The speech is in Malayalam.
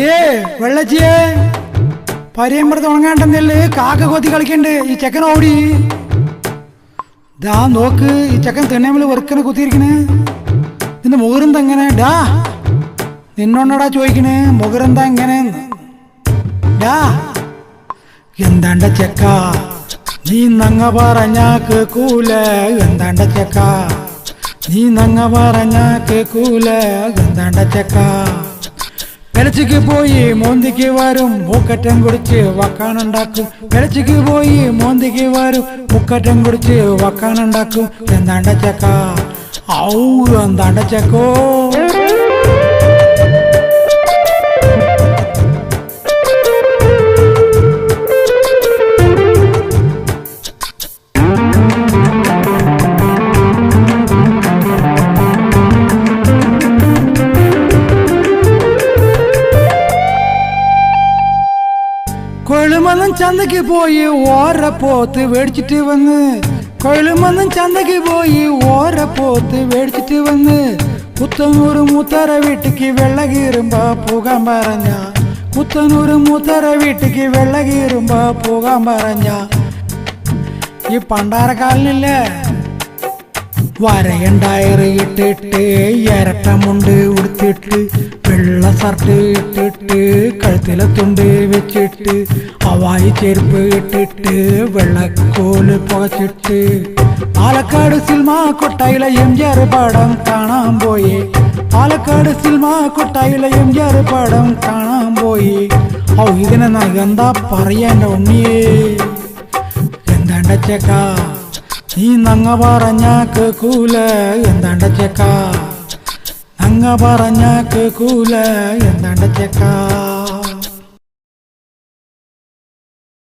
അടിയേ വെള്ളച്ചിയേ. പരിയമ്പറത്ത് ഉണങ്ങാണ്ടെന്നല്ല കാക്ക കൊത്തി കളിക്കണ്ട്. ഈ ചെക്കൻ ഓടി. ദാ നോക്ക്. ഈ ചെക്കൻ തിണ്ണേമിൽ വെറുക്കനെ കുത്തിയിരിക്കണ്. നിന്റെ മുഖരെന്താ എങ്ങനെ ഡാ നിന്നോണ്ടടാ ചോദിക്കണ്. മുഖരെന്താ എങ്ങനെ ഡാ എന്താണ്ട ചെക്ക? നീ നങ്ങ പറഞ്ഞ കേക്കൂല. എന്താണ്ട ചെക്ക? നീ നങ്ങ പറഞ്ഞ കേക്കൂല. എന്താണ്ട ചെക്ക? വെളച്ചിക്ക് പോയി മോന്തിക്ക് വരും മൂക്കറ്റം കുടിച്ച് വക്കാനുണ്ടാക്കും വെളച്ചിക്ക് പോയി മോന്തിക്ക് വരും മൂക്കറ്റം കുടിച്ച് വക്കാനുണ്ടാക്കും എന്താണ്ട ചക്ക? ഔ എന്താണ്ട ചെക്കോ? കൊഴുമന്നും ചന്തക്ക് പോയി ഓര പോത്ത് മേടിച്ചിട്ട് വന്ന്. കൊഴുമന്നും ചന്തക്ക് പോയി ഓര പോത്ത് മേടിച്ചിട്ട് വന്ന്. കുത്തനൂറ് മൂത്തര വീട്ടിക്ക് വെള്ള കീറുമ്പോ പോകാൻ പറഞ്ഞ. കുത്തനൂറ് മൂത്തര വീട്ടിക്ക് വെള്ള കീറുമ്പോ പോകാൻ പറഞ്ഞ. ഈ പണ്ടാരക്കാലിനില്ലേ? വരയണ്ടായറ് ഇട്ടിട്ട് ഇരട്ടമുണ്ട് ഉടുത്തിട്ട് വെള്ള ഷർട്ട് ഇട്ടിട്ട് കഴുത്തിലെ തുണ്ട് വെച്ചിട്ട് അവായി ചെരുപ്പ് ഇട്ടിട്ട് വെള്ളക്കോൽ പുകച്ചിട്ട് പാലക്കാട് സിനിമ കൊട്ടയിലെ എം ജി ആർ പടം കാണാൻ പോയി. പാലക്കാട് സിനിമ കൊട്ടയിലെ എം ജി ആർ പടം കാണാൻ പോയി. ഔ ഇതിനെ എന്താ പറയാ എന്റെ ഉണ്ണിയേ. എന്താണ്ട ചെക്ക നീ നങ്ങ കൂല എന്താണ്ട ചെക്ക നങ്ങ പറഞ്ഞാക്ക് കൂല എന്താണ്ട ചെക്ക